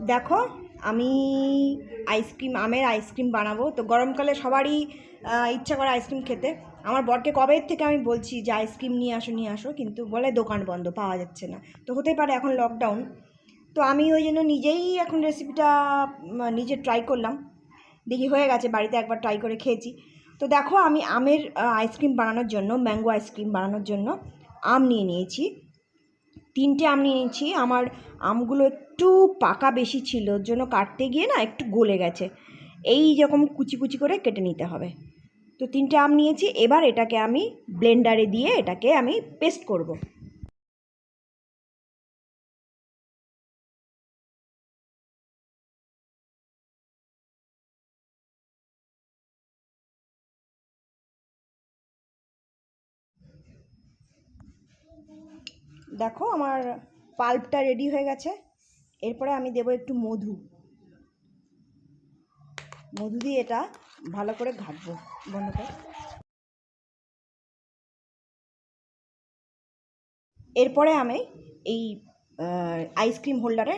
দেখো, আমি আইসক্রিম, আমের আইসক্রিম বানাবো। তো গরমকালে সবারই ইচ্ছা করে আইসক্রিম খেতে। আমার বরকে কবে থেকে আমি বলছি যে, আইসক্রিম নিয়ে আসো নিয়ে আসো। কিন্তু বলে দোকান বন্ধ, পাওয়া যাচ্ছে না। তো হতেই পারে এখন লকডাউন তো আমি ওই জন্য নিজেই এখন রেসিপিটা নিজে ট্রাই করলাম। দেখি হয়ে গেছে, বাড়িতে একবার ট্রাই করে খেয়েছি। তো দেখো, আমি আমের আইসক্রিম বানানোর জন্য ম্যাঙ্গো আইসক্রিম বানানোর জন্য, আম নিয়ে নিয়েছি। তিনটে আম নিয়েছি। আমার আমগুলো একটু পাকা বেশি ছিল, ওর জন্য কাটতে গিয়ে না একটু গলে গেছে। এই রকম কুচি কুচি করে কেটে নিতে হবে। তো তিনটে আম নিয়েছি, এবার এটাকে আমি ব্লেন্ডারে দিয়ে এটাকে আমি পেস্ট করব। দেখো আমার পাল্পটা রেডি হয়ে গেছে। এরপরে আমি দেবো একটু মধু। মধু দিয়ে এটা ভালো করে ঘাটবো বন্ধ করে এরপরে আমি এই আইসক্রিম হোল্ডারে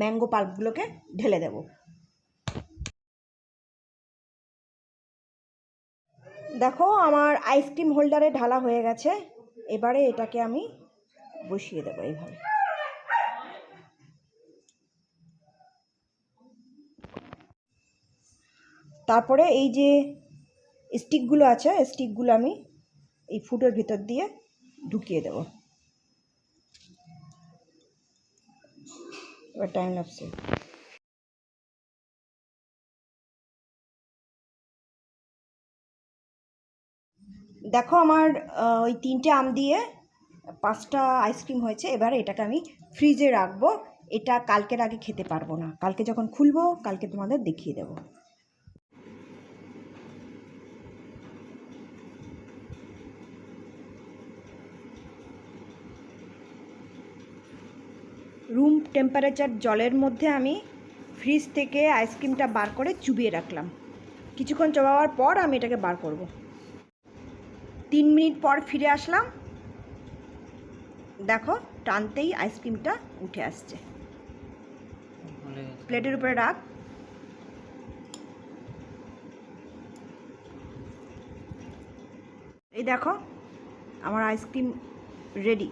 ম্যাঙ্গো পাল্পগুলোকে ঢেলে দেব। দেখো আমার আইসক্রিম হোল্ডারে ঢালা হয়ে গেছে। এবারে এটাকে আমি বসিয়ে দেবো এইভাবে। তারপরে এই যে স্টিকগুলো আছে, স্টিকগুলো আমি এই ফুটের ভিতর দিয়ে ঢুকিয়ে দেবো। এবার টাইম লাগছে দেখো আমার ওই তিনটে আম দিয়ে পাঁচটা আইসক্রিম হয়েছে, এবার এটাকে আমি ফ্রিজে রাখব। এটা কালকের আগে খেতে পারব না। কালকে যখন খুলবো, কালকে তোমাদের দেখিয়ে দেবো। রুম টেম্পারেচার জলের মধ্যে আমি ফ্রিজ থেকে আইসক্রিমটা বার করে চুবিয়ে রাখলাম। কিছুক্ষণ চবাবার পর আমি এটাকে বার করব। তিন মিনিট পর ফিরে আসলাম। দেখো টানতেই আইসক্রিমটা উঠে আসছে। প্লেটের উপরে রাখ। এই দেখো আমার আইসক্রিম রেডি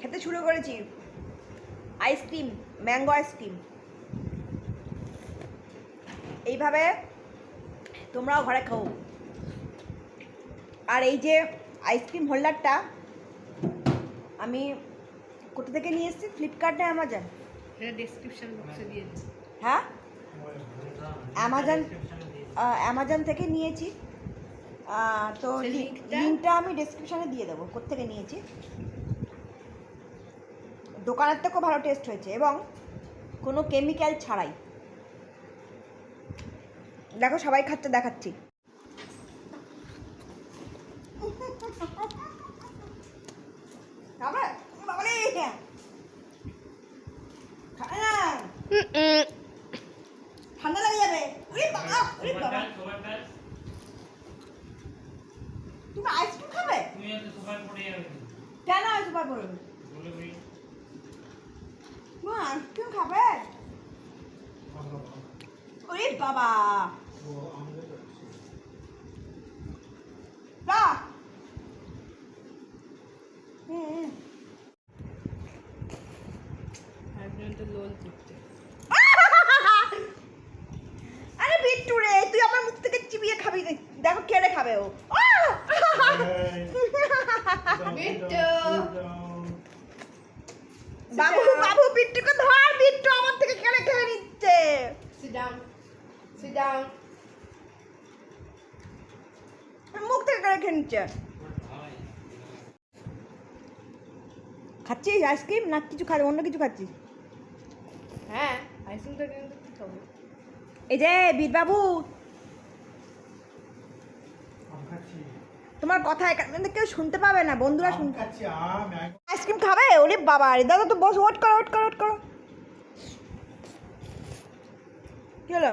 খেতে শুরু করেছি। আইসক্রিম ম্যাঙ্গো আইসক্রিম এইভাবে তোমরাও ঘরে খাও। আর এই যে আইসক্রিম হোল্ডারটা আমি কোথা থেকে নিয়ে এসেছি? ফ্লিপকার্ট না অ্যামাজন এটা ডেসক্রিপশন বক্সে হ্যাঁ? অ্যামাজন অ্যামাজন থেকে নিয়েছি। তো লিঙ্কটা? লিঙ্কটা আমি ডেসক্রিপশনে দিয়ে দেবো কোথেকে নিয়েছি। দোকানের থেকেও ভালো টেস্ট হয়েছে এবং কোনো কেমিক্যাল ছাড়াই। দেখো সবাই খাচ্ছে দেখাচ্ছি খাবে? বাবারে! খাবে না? ঠান্ডা লেগে যাবে ওরে বাবা ওরে বাবা তুমি আইসক্রিম খাবে কেন আইসক্রিম পড়বে তুমি আইসক্রিম খাবে ওরে বাবা আর পর্যন্ত লোল করতে। আরে বিট্টু রে তুই আমার মুখ থেকে চিবিয়ে খাবি দেখো কেড়ে খাবে ও। আহ! বাবু বাবু বিট্টুকে ধর বিট্টু আমার থেকে কেড়ে খেয়ে নিচ্ছে। সিট ডাউন সিট ডাউন মুখ থেকে কেড়ে খেয়ে নিচ্ছে। খাচ্ছিস আইসক্রিম না কিছু খাচ্ছিস? অন্য কিছু খাচ্ছিস? হ্যাঁ। আইসক্রিম কিন্তু কি খাব? এই যে বীরবাবু। তোমার কথা এখানে কেউ শুনতে পাবে না বন্ধুরা শুনতে আইসক্রিম খাবে? ওরে বাবা রে দাদা তো বস ওয়েট করো ওয়েট করো ওয়েট করো। কি হলো?